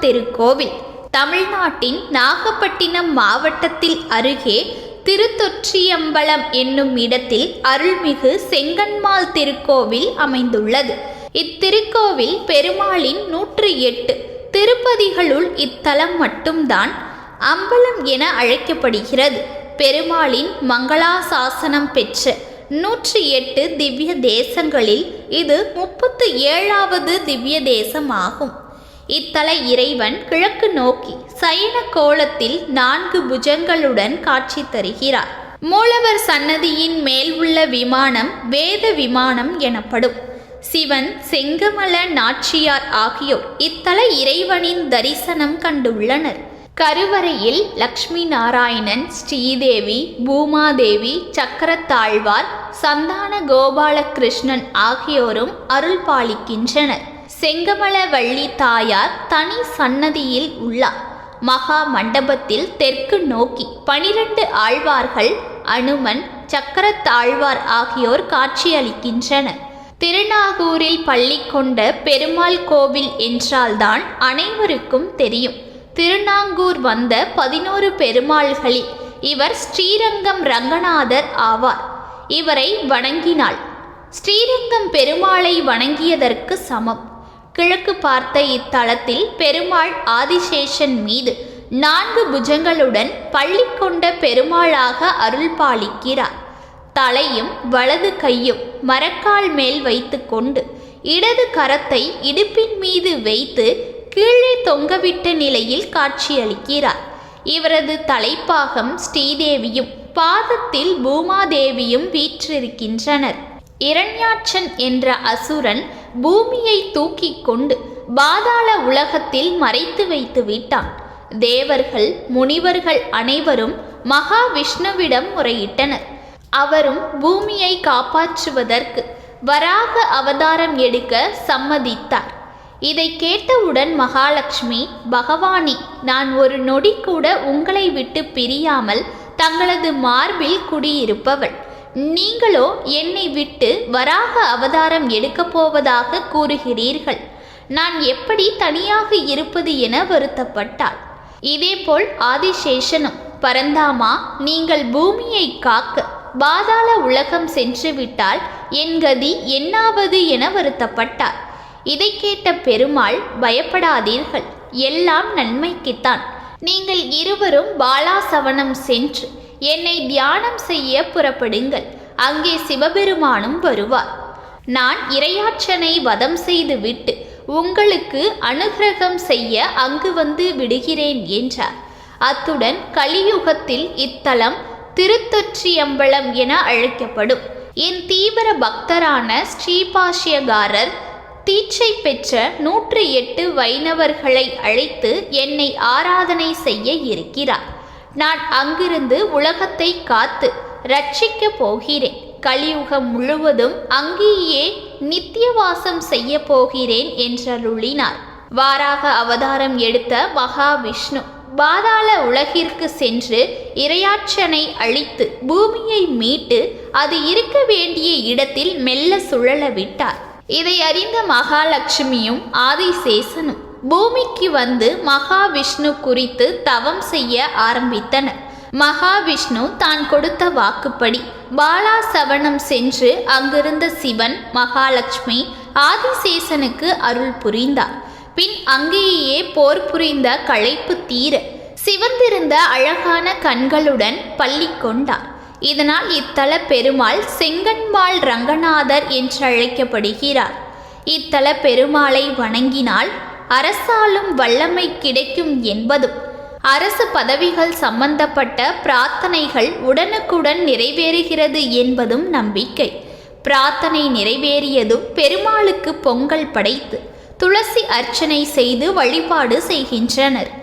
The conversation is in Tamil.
திருக்கோவில் தமிழ்நாட்டின் நாகப்பட்டினம் மாவட்டத்தில் அருகே திருத்தொற்றியம்பலம் என்னும் இடத்தில் அருள்மிகு செங்கன்மாள் திருக்கோவில் அமைந்துள்ளது. இத்திருக்கோவில் பெருமாளின் நூற்றி எட்டு திருப்பதிகளுள் இத்தலம் மட்டும்தான் அம்பலம் என அழைக்கப்படுகிறது. பெருமாளின் மங்களாசாசனம் பெற்ற நூற்றி எட்டு திவ்ய தேசங்களில் இது முப்பத்து ஏழாவது திவ்ய தேசமாகும். இத்தல இறைவன் கிழக்கு நோக்கி சயன கோலத்தில் நான்கு புஜங்களுடன் காட்சி தருகிறார். மூலவர் சன்னதியின் மேல் உள்ள விமானம் வேத விமானம் எனப்படும். சிவன் செங்கமல நாச்சியார் ஆகியோர் இத்தல இறைவனின் தரிசனம் கண்டுள்ளனர். கருவறையில் லக்ஷ்மி நாராயணன் ஸ்ரீதேவி பூமாதேவி சக்கரத்தாழ்வார் சந்தான கோபாலகிருஷ்ணன் ஆகியோரும் அருள் பாலிக்கின்றனர். செங்கமலவள்ளி தாயார் தனி சன்னதியில் உள்ளார். மகா மண்டபத்தில் தெற்கு நோக்கி பனிரெண்டு ஆழ்வார்கள் அனுமன் சக்கரத்தாழ்வார் ஆகியோர் காட்சியளிக்கின்றனர். திருநாகூரில் பள்ளி கொண்ட பெருமாள் கோவில் என்றால்தான் அனைவருக்கும் தெரியும். திருநாங்கூர் வந்த பதினோரு பெருமாள்களில் இவர் ஸ்ரீரங்கம் ரங்கநாதர் ஆவார். இவரை வணங்கினாள். ஸ்ரீரங்கம் பெருமாளை வணங்கியதற்கு சமம். கிழக்கு பார்த்த இத்தலத்தில் பெருமாள் ஆதிசேஷன் மீது நான்கு புஜங்களுடன் பள்ளி கொண்ட பெருமாளாக அருள் பாலிக்கிறார். தலையும் வலது கையும் மரக்கால் மேல் வைத்துக்கொண்டு இடது கரத்தை இடுப்பின் மீது வைத்து கீழே தொங்கவிட்ட நிலையில் காட்சியளிக்கிறார். இவரது தலைப்பாகம் ஸ்ரீதேவியும் பாதத்தில் பூமாதேவியும் வீற்றிருக்கின்றனர். இரண்யாட்சன் என்ற அசுரன் பூமியை தூக்கிக் கொண்டு பாதாள உலகத்தில் மறைத்து வைத்து விட்டான். தேவர்கள் முனிவர்கள் அனைவரும் மகாவிஷ்ணுவிடம் முறையிட்டனர். அவரும் பூமியை காப்பாற்றுவதற்கு வராக அவதாரம் எடுக்க சம்மதித்தார். இதை கேட்டவுடன் மகாலட்சுமி பகவானி நான் ஒரு நொடி கூட உங்களை விட்டு பிரியாமல் தங்களது மார்பில் குடியிருப்பவள். நீங்களோ என்னை விட்டு வராக அவதாரம் எடுக்கப் போவதாக கூறுகிறீர்கள். நான் எப்படி தனியாக இருப்பது என வருத்தப்பட்டாள். இதேபோல் ஆதிசேஷனும் பரந்தாமா நீங்கள் பூமியை காக்க பாதாள உலகம் சென்று விட்டால் என் கதி என்னாவது என வருத்தப்பட்டார் இதை கேட்ட பெருமாள் பயப்படாதீர்கள். எல்லாம் நன்மைக்குத்தான். நீங்கள் இருவரும் பாலாசவனம் சென்று என்னை தியானம் செய்ய புறப்படுங்கள். அங்கே சிவபெருமானும் வருவார். நான் இரையாற்றனை வதம் செய்து விட்டு உங்களுக்கு அனுகிரகம் செய்ய அங்கு வந்து விடுகிறேன் என்றார். அத்துடன் கலியுகத்தில் இத்தலம் திருத்தொற்றியம்பலம் என அழைக்கப்படும். என் தீவிர பக்தரான ஸ்ரீபாஷ்யகாரர் தீட்சை பெற்ற நூற்றி எட்டு வைணவர்களை அழைத்து என்னை ஆராதனை செய்ய இருக்கிறார். நான் அங்கிருந்து உலகத்தை காத்து ரட்சிக்கப் போகிறேன். கலியுகம் முழுவதும் அங்கேயே நித்தியவாசம் செய்ய போகிறேன் என்றருளினார். வாராக அவதாரம் எடுத்த மகாவிஷ்ணு பாதாள உலகிற்கு சென்று இரையாற்றனை அழித்து பூமியை மீட்டு அது இருக்க வேண்டிய இடத்தில் மெல்ல சுழல விட்டார். இதை அறிந்த மகாலட்சுமியும் ஆதிசேசனும் பூமிக்கு வந்து மகாவிஷ்ணு குறித்து தவம் செய்ய ஆரம்பித்தனர். மகாவிஷ்ணு தான் கொடுத்த வாக்குப்படி பாலாசவனம் சென்று அங்கிருந்த சிவன் மகாலட்சுமி ஆதிசேசனுக்கு அருள் புரிந்தார். பின் அங்கேயே போர் புரிந்த களைப்பு தீர சிவந்திருந்த அழகான கண்களுடன் பள்ளி கொண்டார். இதனால் இத்தல பெருமாள் செங்கன்மாள் ரங்கநாதர் என்று அழைக்கப்படுகிறார் இத்தல பெருமாளை வணங்கினால் அரசாலும் வல்லமை கிடைக்கும் என்பதும் அரசு பதவிகள் சம்பந்தப்பட்ட பிரார்த்தனைகள் உடனுக்குடன் நிறைவேறுகிறது என்பதும் நம்பிக்கை. பிரார்த்தனை நிறைவேறியதும் பெருமாளுக்கு பொங்கல் படைத்து துளசி அர்ச்சனை செய்து வழிபாடு செய்கின்றனர்.